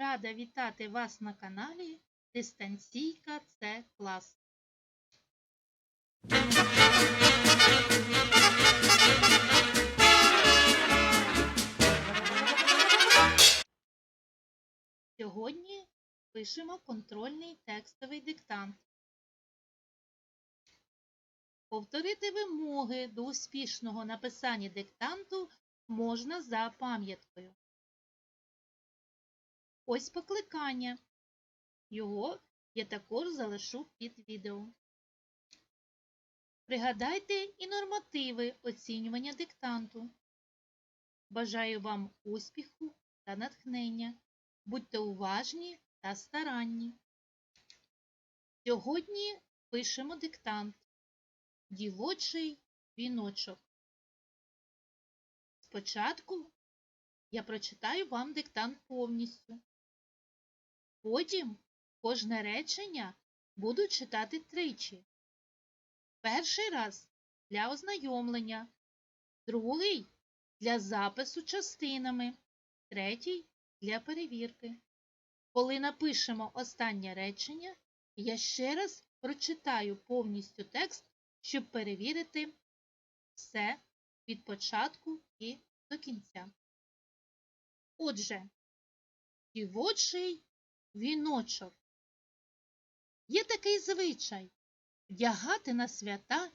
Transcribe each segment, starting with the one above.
Рада вітати вас на каналі Дистанційка це клас. Сьогодні пишемо контрольний текстовий диктант. Повторити вимоги до успішного написання диктанту можна за пам'яткою. Ось покликання. Його я також залишу під відео. Пригадайте і нормативи оцінювання диктанту. Бажаю вам успіху та натхнення. Будьте уважні та старанні. Сьогодні пишемо диктант. Дівочий віночок. Спочатку я прочитаю вам диктант повністю. Потім кожне речення буду читати тричі. Перший раз для ознайомлення, другий для запису частинами, третій для перевірки. Коли напишемо останнє речення, я ще раз прочитаю повністю текст, щоб перевірити все від початку і до кінця. Отже, дівочий віночок. Є такий звичай вдягати на свята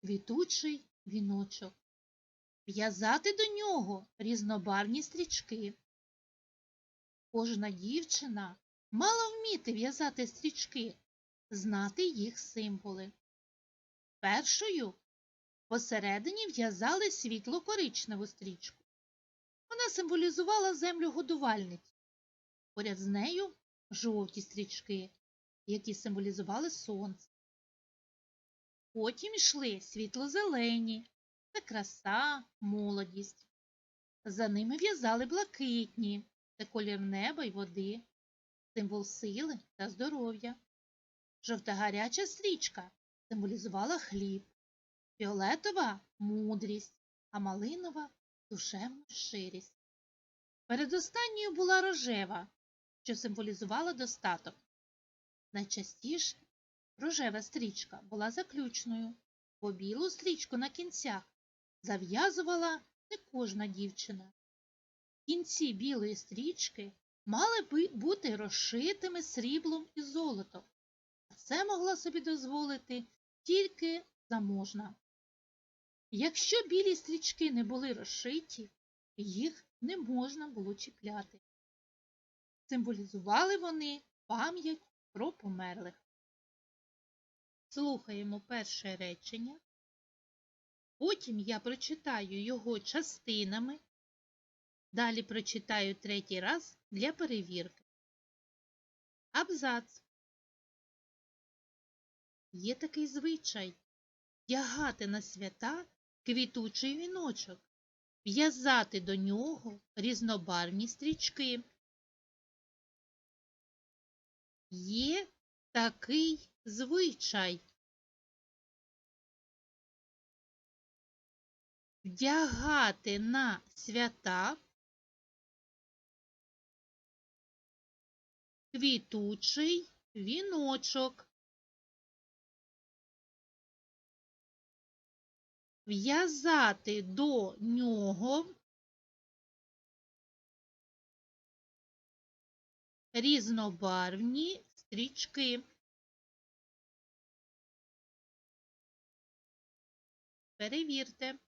квітучий віночок, в'язати до нього різнобарвні стрічки. Кожна дівчина мала вміти в'язати стрічки, знати їх символи. Першою посередині в'язали світло-коричневу стрічку. Вона символізувала землю годувальниць. Поряд з нею жовті стрічки, які символізували сонце. Потім йшли світло-зелені це краса, молодість. За ними в'язали блакитні це колір неба й води, символ сили та здоров'я. Жовта гаряча стрічка символізувала хліб, фіолетова мудрість, а малинова душевну щирість. Передостанньою була рожева, що символізувала достаток. Найчастіше рожева стрічка була заключною, бо білу стрічку на кінцях зав'язувала не кожна дівчина. Кінці білої стрічки мали би бути розшитими сріблом і золотом, а це могла собі дозволити тільки заможна. Якщо білі стрічки не були розшиті, їх не можна було чіпляти. Символізували вони пам'ять про померлих. Слухаємо перше речення. Потім я прочитаю його частинами. Далі прочитаю третій раз для перевірки. Абзац. Є такий звичай вдягати на свята квітучий віночок, в'язати до нього різнобарвні стрічки. Є такий звичай. Вдягати на свята квітучий віночок. В'язати до нього різнобарвні стрічки. Перевірте.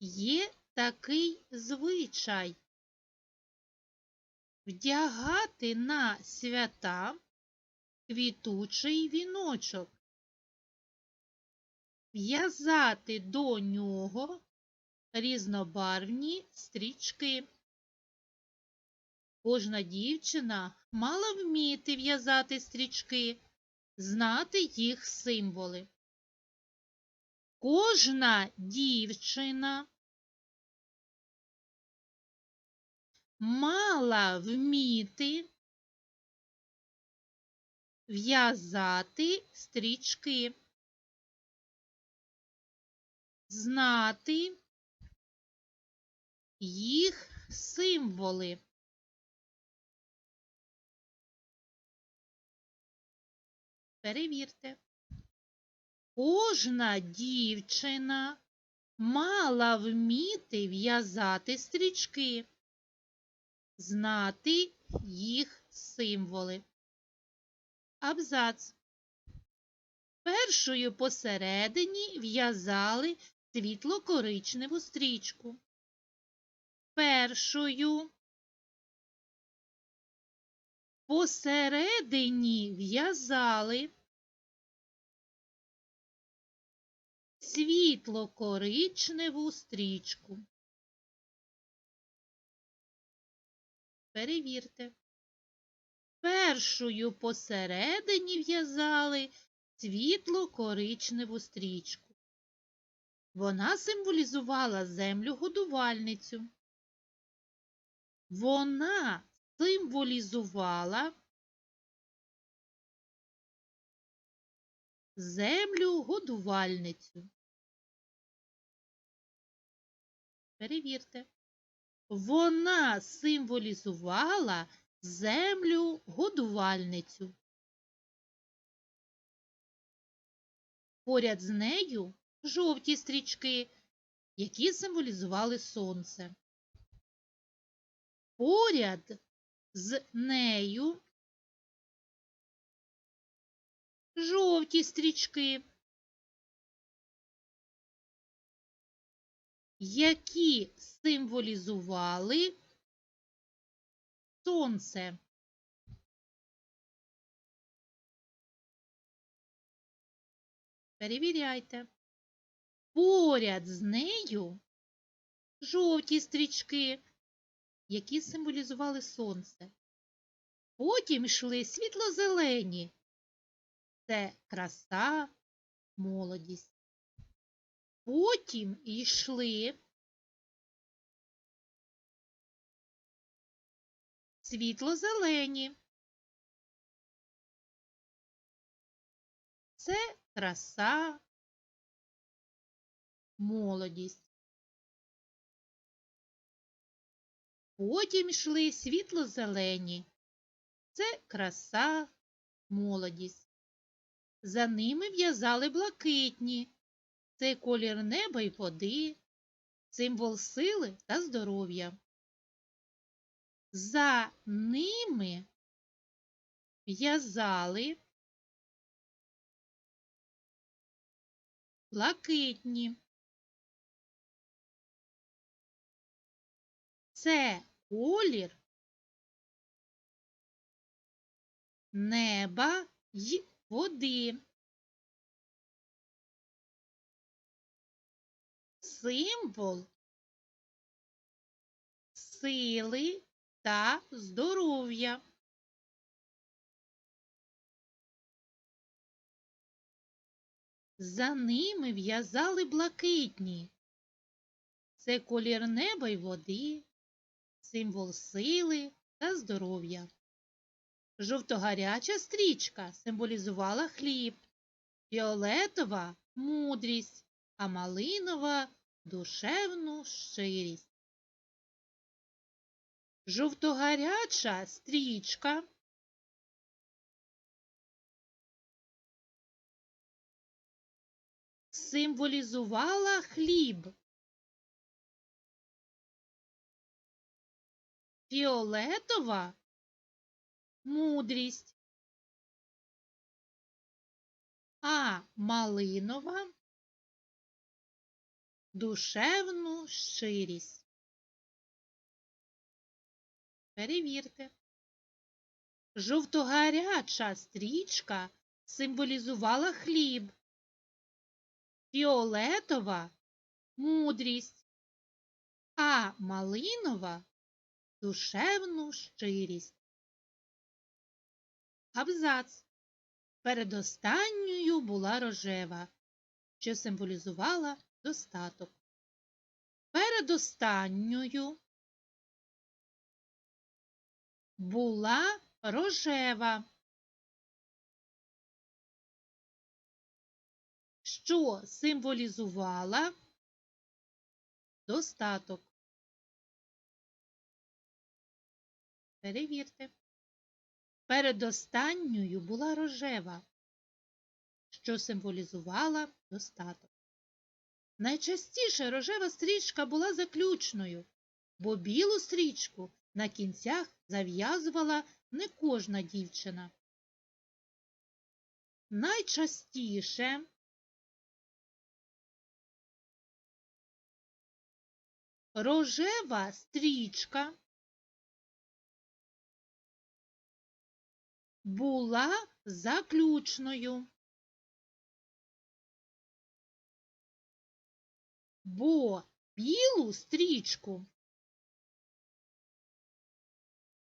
Є такий звичай вдягати на свята квітучий віночок, в'язати до нього різнобарвні стрічки. Кожна дівчина мала вміти в'язати стрічки, знати їх символи. Кожна дівчина мала вміти в'язати стрічки, знати їх символи. Перевірте. Кожна дівчина мала вміти в'язати стрічки, знати їх символи. Абзац. Першою посередині в'язали світло-коричневу стрічку. Першою посередині в'язали світло-коричневу стрічку. Перевірте. Першою посередині в'язали світло-коричневу стрічку. Вона символізувала землю-годувальницю. Вона символізувала землю-годувальницю. Перевірте. Вона символізувала землю-годувальницю. Поряд з нею жовті стрічки, які символізували сонце. Поряд з нею жовті стрічки, які символізували сонце. Перевіряйте. Поряд з нею жовті стрічки, які символізували сонце. Потім йшли світло-зелені. Це краса, молодість. Потім йшли світло-зелені. Це краса, молодість. Потім йшли світло-зелені. Це краса, молодість. За ними в'язали блакитні. Це колір неба й води, символ сили та здоров'я. За ними в'язали блакитні. Це колір неба й води. Символ сили та здоров'я. За ними в'язали блакитні. Це колір неба й води, символ сили та здоров'я. Жовтогаряча стрічка символізувала хліб, фіолетова мудрість, а малинова душевну щирість. Жовтогаряча стрічка символізувала хліб. Фіолетова? Мудрість, а малинова? Душевну щирість. Перевірте. Жовтогаряча стрічка символізувала хліб, фіолетова мудрість, а малинова душевну щирість. Абзац. Передостанньою була рожева, що символізувала достаток. Передостанньою була рожева, що символізувала достаток. Перевірте. Передостанньою була рожева, що символізувала достаток. Найчастіше рожева стрічка була заключною, бо білу стрічку на кінцях зав'язувала не кожна дівчина. Найчастіше рожева стрічка була заключною. Бо білу стрічку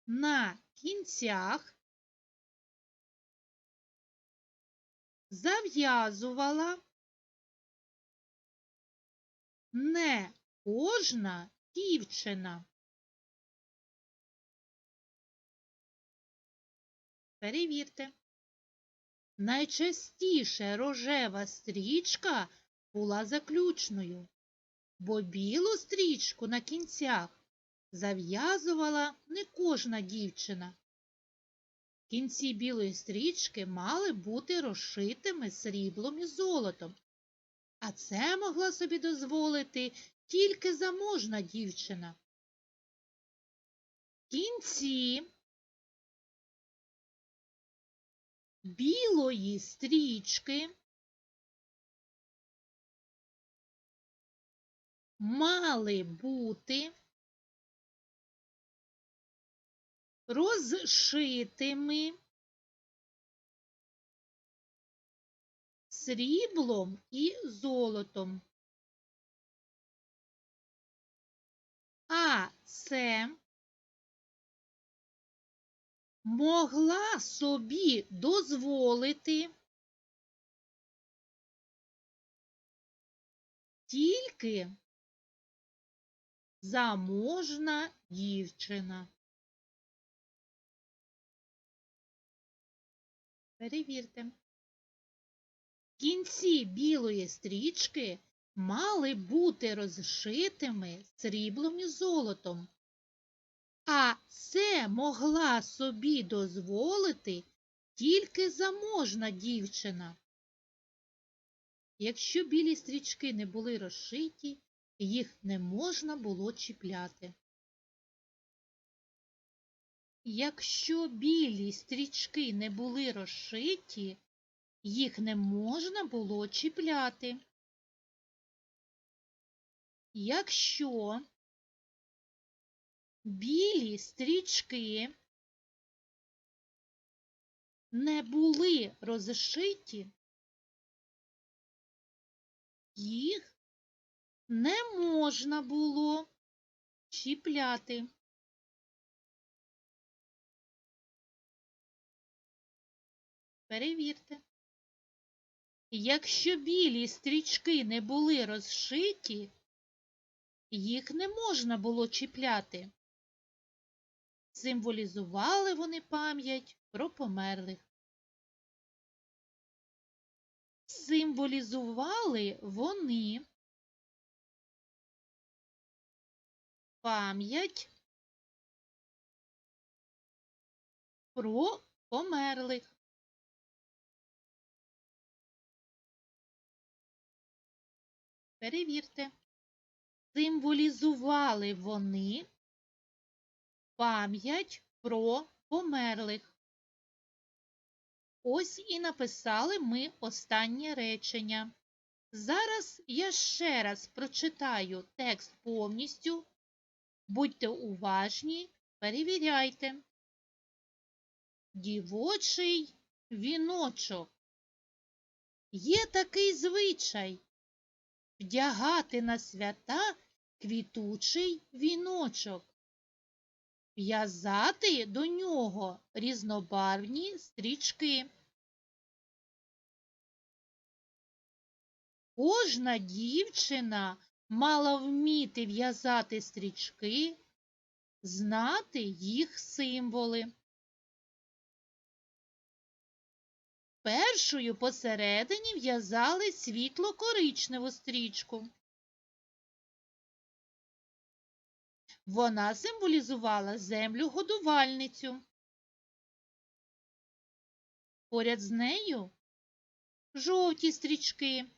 на кінцях зав'язувала не кожна дівчина. Перевірте. Найчастіше рожева стрічка була заключною, бо білу стрічку на кінцях зав'язувала не кожна дівчина. Кінці білої стрічки мали бути розшитими сріблом і золотом, а це могла собі дозволити тільки заможна дівчина. Кінці білої стрічки мали бути розшитими сріблом і золотом. А це могла собі дозволити тільки заможна дівчина. Перевірте. Кінці білої стрічки мали бути розшитими сріблом і золотом, а це могла собі дозволити тільки заможна дівчина. Якщо білі стрічки не були розшиті, їх не можна було чіпляти. Якщо білі стрічки не були розшиті, їх не можна було чіпляти. Якщо білі стрічки не були розшиті, їх не можна було чіпляти. Перевірте. Якщо білі стрічки не були розшиті, їх не можна було чіпляти. Символізували вони пам'ять про померлих. Символізували вони пам'ять про померлих. Перевірте. Символізували вони пам'ять про померлих. Ось і написали ми останнє речення. Зараз я ще раз прочитаю текст повністю. Будьте уважні, перевіряйте. Дівочий віночок. Є такий звичай вдягати на свята квітучий віночок, в'язати до нього різнобарвні стрічки. Кожна дівчина мала вміти в'язати стрічки, знати їх символи. Першою посередині в'язали світло-коричневу стрічку. Вона символізувала землю годувальницю. Поряд з нею жовті стрічки,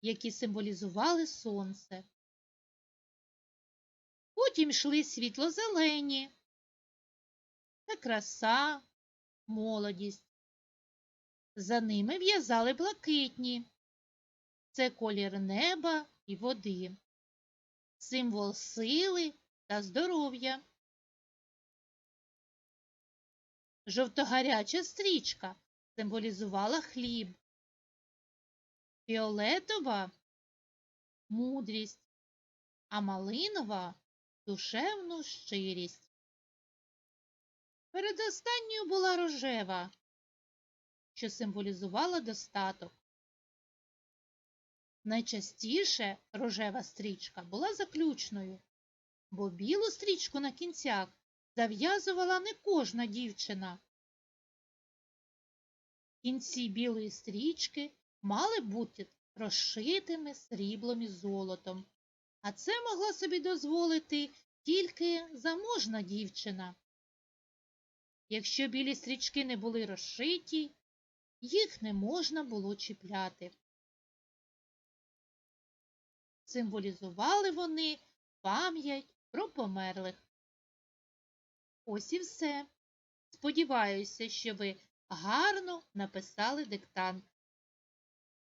які символізували сонце. Потім йшли світло-зелені. Це краса, молодість. За ними в'язали блакитні. Це колір неба і води, символ сили та здоров'я. Жовтогаряча стрічка символізувала хліб. Фіолетова мудрість, а малинова душевну щирість. Передостанньою була рожева, що символізувала достаток. Найчастіше рожева стрічка була заключною, бо білу стрічку на кінцях зав'язувала не кожна дівчина. Кінці білої стрічки мали бути розшитими сріблом і золотом, а це могла собі дозволити тільки заможна дівчина. Якщо білі стрічки не були розшиті, їх не можна було чіпляти. Символізували вони пам'ять про померлих. Ось і все. Сподіваюся, що ви гарно написали диктант.